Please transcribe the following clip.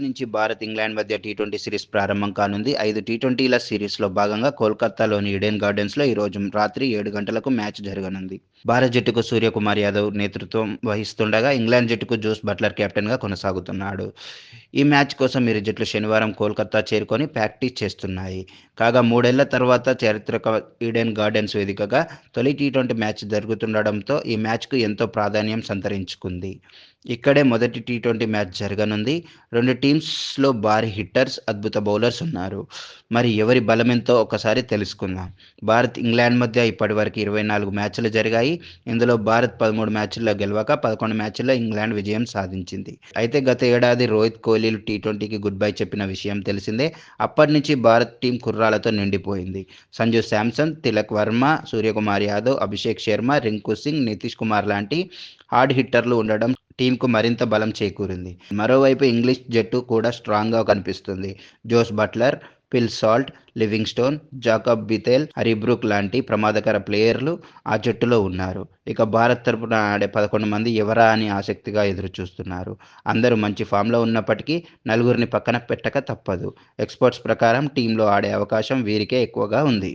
నుంచి భారత్ ఇంగ్లాండ్ మధ్య T twenty series ప్రారంభం కానుంది. ఐదు టీ ట్వంటీల సిరీస్లో భాగంగా కోల్కతాలోని ఇడెన్ గార్డెన్స్లో ఈ రోజు రాత్రి ఏడు గంటలకు మ్యాచ్ జరగనుంది. భారత జట్టుకు సూర్యకుమార్ యాదవ్ నేతృత్వం వహిస్తుండగా ఇంగ్లాండ్ జట్టుకు జోస్ బట్లర్ కెప్టెన్గా కొనసాగుతున్నాడు. ఈ మ్యాచ్ కోసం ఇరు జట్లు శనివారం కోల్కతా చేరుకొని ప్రాక్టీస్ చేస్తున్నాయి. కాగా మూడేళ్ళ తర్వాత చారిత్రక ఈడెన్ గార్డెన్స్ వేదికగా తొలి టీ ట్వంటీ మ్యాచ్ జరుగుతుండడంతో ఈ మ్యాచ్కు ఎంతో ప్రాధాన్యం సంతరించుకుంది. ఇక్కడే మొదటి టీ ట్వంటీ మ్యాచ్ జరగనుంది. రెండు టీమ్స్లో భారీ హిట్టర్స్ అద్భుత బౌలర్స్ ఉన్నారు. మరి ఎవరి బలమెంతో ఒకసారి తెలుసుకుందాం. భారత్ ఇంగ్లాండ్ మధ్య ఇప్పటివరకు ఇరవై నాలుగు మ్యాచ్లు జరిగాయి. ఇందులో భారత్ పదమూడు మ్యాచ్ల్లో గెలవక పదకొండు మ్యాచ్ల్లో ఇంగ్లాండ్ విజయం సాధించింది. అయితే గత ఏడాది రోహిత్ కోహ్లీలు టీ ట్వంటీకి గుడ్ బై చెప్పిన విషయం తెలిసిందే. అప్పటి నుంచి భారత్ టీం కుర్రాలతో నిండిపోయింది. సంజు శాంసన్ తిలక్ వర్మ సూర్యకుమార్ యాదవ్ అభిషేక్ శర్మ రింకు సింగ్ నితీష్ కుమార్ లాంటి హార్డ్ హిట్టర్లు ఉండడం టీంకు మరింత బలం చేకూరింది. మరోవైపు ఇంగ్లీష్ జట్టు కూడా స్ట్రాంగ్గా కనిపిస్తుంది. Jos Buttler Phil Salt Livingstone Jacob Bethell Harry Brook లాంటి ప్రమాదకర ప్లేయర్లు ఆ జట్టులో ఉన్నారు. ఇక భారత్ తరపున ఆడే పదకొండు మంది ఎవరా అని ఆసక్తిగా ఎదురు చూస్తున్నారు అందరూ మంచి ఫామ్లో ఉన్నప్పటికీ నలుగురిని పక్కన పెట్టక తప్పదు. ఎక్స్పర్ట్స్ ప్రకారం టీంలో ఆడే అవకాశం వీరికే ఎక్కువగా ఉంది.